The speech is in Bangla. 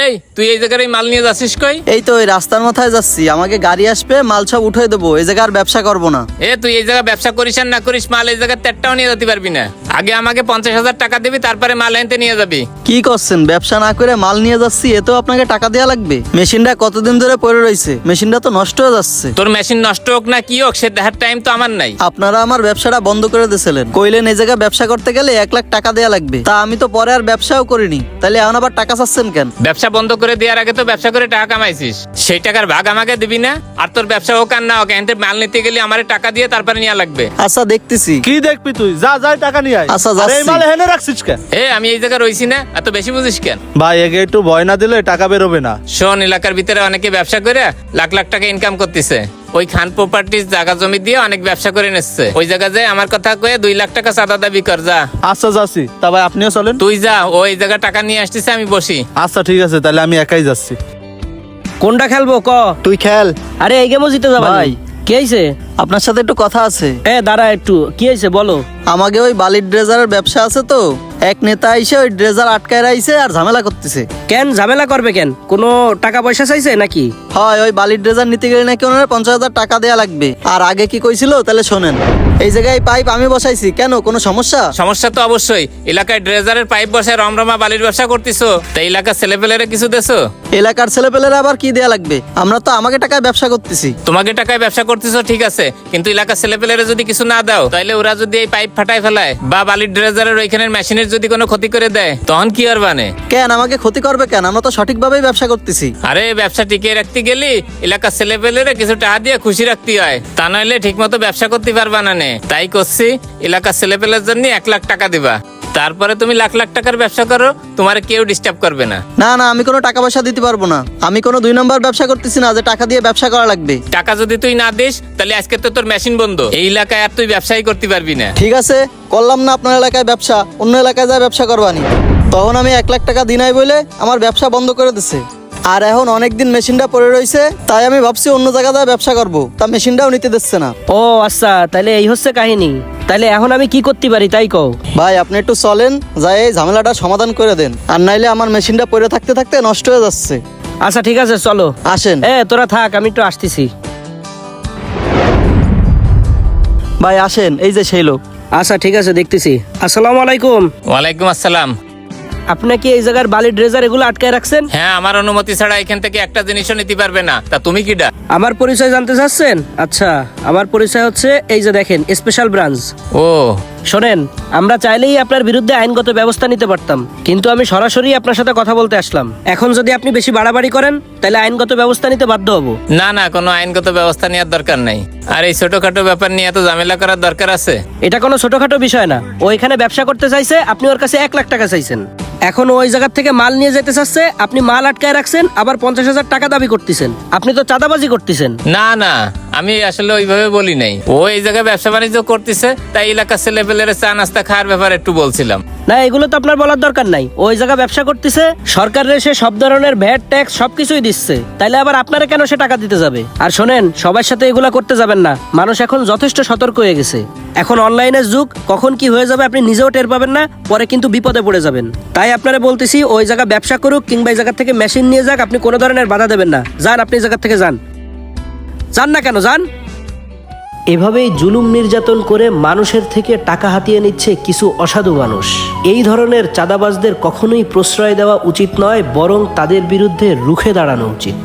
এই তুই এই জায়গায় মাল নিয়ে যাচ্ছিস কই? এই তো এই রাস্তার মাথায় যাচ্ছি। আমাকে গাড়ি আসবে মাল সব উঠে দেবো। এই জায়গায় আর ব্যবসা করব না। এ তুই এই জায়গায় ব্যবসা করিস আর না করিস মাল এই জায়গায় তেরটাও নিয়ে যেতে পারবি না। আগে আমাকে পঞ্চাশ হাজার টাকা দিবি তারপরে মাল আনতে নিয়ে যাবি। কি করছেন? ব্যবসা না করে মাল নিয়ে যাচ্ছি এতেও আপনাকে টাকা দেওয়া লাগবে। মেশিনটা কতদিন ধরে পড়ে রয়েছে? মেশিনটা তো নষ্ট হয়ে যাচ্ছে। তোর মেশিন নষ্ট হোক না কি হোক সে দেখার টাইম তো আমার নাই। আপনারা আমার ব্যবসাটা বন্ধ করে দিয়েছিলেন। কইলেন এই জায়গায় ব্যবসা করতে গেলে এক লাখ টাকা দেওয়া লাগবে। তা আমি তো পরে আর ব্যবসাও করিনি। তাহলে এখন আবার টাকা চাচ্ছেন কেন? ব্যবসা বন্ধ করে দেওয়ার আগে তো ব্যবসা করে টাকা কামাইছিস। সেই টাকার ভাগ আমাকে দিবি না আর তোর ব্যবসা হোক আর না হোক এনতে মাল নিতে গেলে আমার টাকা দিয়ে তারপরে নেওয়া লাগবে। আচ্ছা দেখতেছি। কি দেখবি তুই? যা যাই টাকা নিয়ে আয়। আচ্ছা, যাচ্ছি। এই মাল হেনে রাখছিস কেন এ আমি এই জায়গায় রইছি না এত বেশি বুঝিস কেন? ভাই একে একটু ভয় না দিলে টাকা বেরোবে না। শোন এলাকার ভিতরে অনেকে ব্যবসা করে লাখ লাখ টাকা ইনকাম করতেছে। ওই খান প্রপার্টির জায়গা জমি দিয়ে অনেক ব্যবসা করে নিচ্ছে। ওই জায়গায় যে আমার কথা কয়ে দুই লাখ টাকা চাঁদা দাবি কর যা। আচ্ছা যাচ্ছি। তা ভাই আপনিও চলেন। তুই যা ওই জায়গা টাকা নিয়ে আসতেছে আমি বসি। আচ্ছা ঠিক আছে তাহলে আমি একাই যাচ্ছি। কোনটা খেলব ক? তুই খেল। আরে এই গেমও জিতে যাবা। ভাই। কি হয়েছে আপনার সাথে একটু কথা আছে। এ দাঁড়া একটু। কি হয়েছে বলো? আমাকে ওই বালির ড্রেজারের ব্যবসা আছে তো। এক নেতা এসে ওই ড্রেজার আটকায় রাইছে আর ঝামেলা করতেছে। কেন? ঝামেলা করবে কেন? কোনো টাকা পয়সা চাইছে নাকি? হয় ওই বালির ড্রেজার নিতে গেলে নাকি ওনার পঞ্চাশ হাজার টাকা দেওয়া লাগবে। আর আগে কি কইছিল তাহলে শোনেন। এই জায়গায় পাইপ আমি বসাইছি কেন? কোনো সমস্যা? সমস্যা তো অবশ্যই। এলাকায় ড্রেজারের পাইপ বসে রমরমা বালির ব্যবসা করতেছো? তাই এলাকার ছেলেপেলেরা কিছু দেছো? এলাকার ছেলেপেলেরা আবার কি দেয়া লাগবে? আমরা তো আমাকে টাকায় ব্যবসা করতেছি। তোমাকে টাকায় ব্যবসা করতেছো ঠিক আছে। কিন্তু এলাকার ছেলেপেলেরা যদি কিছু না দাও তাহলে ওরা যদি এই পাইপ ফাটায় ফেলায় বা বালির ড্রেজারের ওইখানের মেশিনের যদি কোনো ক্ষতি করে দেয় তখন কি আর বানে? কেন? আমাকে ক্ষতি করবে কেন? আমরা তো সঠিকভাবেই ব্যবসা করতেছি। আরে ব্যবসা টিকিয়ে রাখতে গেলি এলাকার ছেলেপেলেরা কিছু টাকা দিয়ে খুশি রাখতে হয়। তা নইলে ঠিক মতো ব্যবসা করতে পারবা না নে। তাই করছি এলাকার ছেলেপেলের জন্য এক লাখ টাকা দিবা। তারপরে তুমি লাখ লাখ টাকার ব্যবসা করো তোমার কেউ ডিস্টার্ব করবে না। না না আমি কোনো টাকা পয়সা দিতে পারব না। আমি কোনো দুই নম্বর ব্যবসা করতেছি না যে টাকা দিয়ে ব্যবসা করা লাগবে। টাকা যদি তুই না দিস তাহলে আজকে তো তোর মেশিন বন্ধ। এই এলাকায় আর তুই ব্যবসাই করতে পারবি না। ঠিক আছে করলাম না আপনার এলাকায় ব্যবসা অন্য এলাকায় যা ব্যবসা করবানি। তখন আমি এক লাখ টাকা দিনাই বলে আমার ব্যবসা বন্ধ করে দিছে। আর এখন অনেকদিন মেশিনটা পড়ে রয়েছে তাই আমি ভাবছি অন্য জায়গায় যা ব্যবসা করব। তা মেশিনটাও নিতে দিচ্ছে না। ও আচ্ছা তাহলে এই হচ্ছে কাহিনী। তাহলে এখন আমি কি করতে পারি তাই কও? ভাই আপনি একটু চলেন যাই এই ঝামেলাটা সমাধান করে দেন। আর নাইলে আমার মেশিনটা পড়ে থাকতে থাকতে নষ্ট হয়ে যাচ্ছে। আচ্ছা ঠিক আছে চলো। আসেন। এ তোরা থাক আমি একটু আসতেছি। ভাই আসেন এই যে সেই লোক। আচ্ছা ঠিক আছে দেখতেছি। আসসালামু আলাইকুম। ওয়ালাইকুম আসসালাম। আপনি কি এই জায়গার বালি ড্রেজার এগুলো আটকায় রাখছেন? হ্যাঁ আমার অনুমতি ছাড়া এখান থেকে একটা জিনিসও নিতে পারবে না। তা তুমি কি ডা আমার পরিচয় জানতে চাচ্ছেন? আচ্ছা আমার পরিচয় হচ্ছে এই যে দেখেন স্পেশাল ব্রাঞ্চ ও শোনেন আমরা চাইলেই আপনার বিরুদ্ধে আইনগত ব্যবস্থা নিতে পারতাম কিন্তু আমি সরাসরি আপনার সাথে কথা বলতে আসলাম। এখন যদি আপনি বেশি বাড়াবাড়ি করেন তাহলে আইনগত ব্যবস্থা নিতে বাধ্য হব। না না কোনো আইনগত ব্যবস্থা নেওয়ার দরকার নাই। আর এই ছোটখাটো ব্যাপার নিয়ে এত ঝামেলা করার দরকার আছে? এটা কোনো ছোটখাটো বিষয় না। ও এখানে ব্যবসা করতে চাইছে আপনি ওর কাছে এক লাখ টাকা চাইছেন। এখন ওই জায়গা থেকে মাল নিয়ে যেতে চাচ্ছে আপনি মাল আটকায় রাখছেন আবার পঞ্চাশ হাজার টাকা দাবি করতেছেন। আপনি তো চাঁদাবাজি করতেছেন। না না। আমি আসলে ওইভাবে বলি নাই। ও এই জায়গায় ব্যবসা বাণিজ্য করতেছে, তাই এলাকার ছেলেপেলের চা নাস্তা খাওয়ার ব্যাপারে একটু বলছিলাম। না, এগুলো তো আপনার বলার দরকার নাই। ওই জায়গা ব্যবসা করতেছে, সরকারের সে সব ধরনের ভ্যাট, ট্যাক্স সবকিছুই দিচ্ছে। তাইলে আবার আপনারা কেন সে টাকা দিতে যাবে? আর শোনেন, সবার সাথে এগুলা করতে যাবেন না। মানুষ এখন যথেষ্ট সতর্ক হয়ে গেছে। এখন অনলাইনের যুগ, কখন কি হয়ে যাবে আপনি নিজেও টের পাবেন না, পরে কিন্তু বিপদে পড়ে যাবেন। তাই আপনারা বলতেছি ওই জায়গা ব্যবসা করুক, কিংবা এই জায়গা থেকে মেশিন নিয়ে যাক, আপনি কোনো ধরনের বাধা দেবেন না। যান, আপনি জায়গা থেকে যান। যান না কেন, যান। এভাবেই জুলুম নির্যাতন করে মানুষের থেকে টাকা হাতিয়ে নিচ্ছে কিছু অসাধু মানুষ। এই ধরনের চাঁদাবাজদের কখনোই প্রশ্রয় দেওয়া উচিত নয়, বরং তাদের বিরুদ্ধে রুখে দাঁড়ানো উচিত।